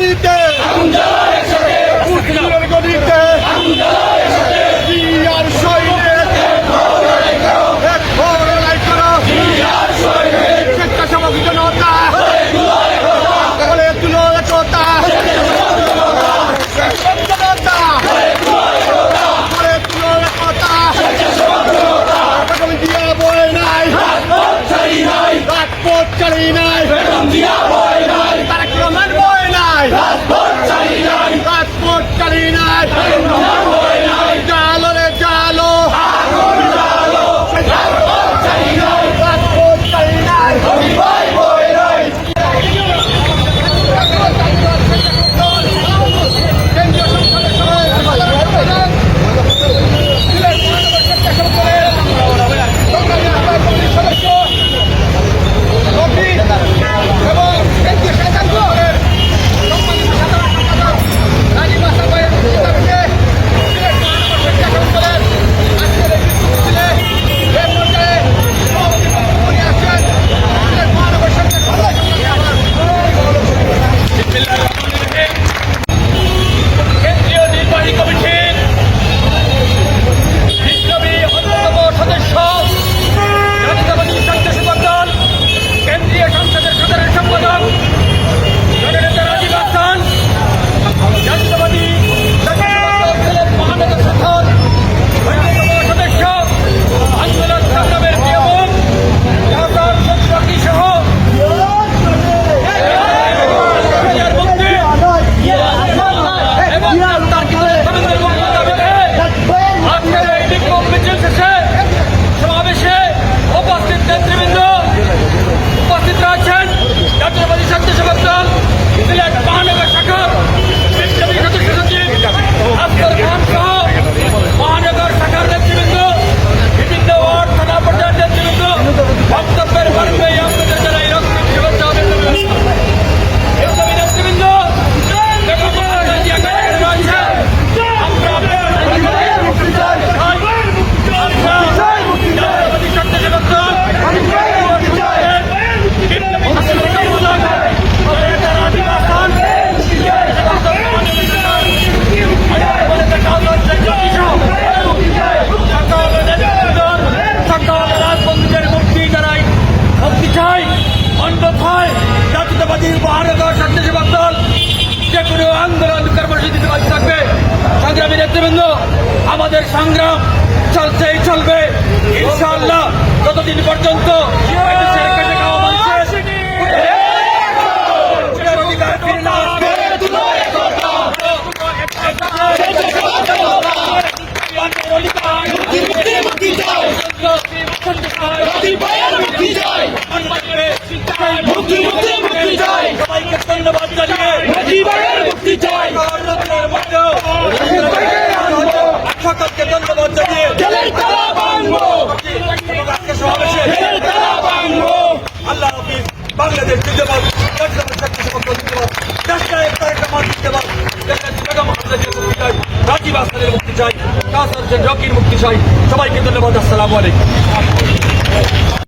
গলিতে উত্তরের গলিতে জিয়ার শহীদের এক লড়াই করো। স্বেচ্ছাসেবক জনতা তাহলে তুলো একতা। জনতা Port Carolina. From the Abuela. সংগ্রাম চলছেই চলবে ইনশাল্লাহ যতদিন পর্যন্ত রাজীব আসানের মুক্তি চাই? কাসার রকির মুক্তি চাই। সবাইকে ধন্যবাদ আসসালামু আলাইকুম।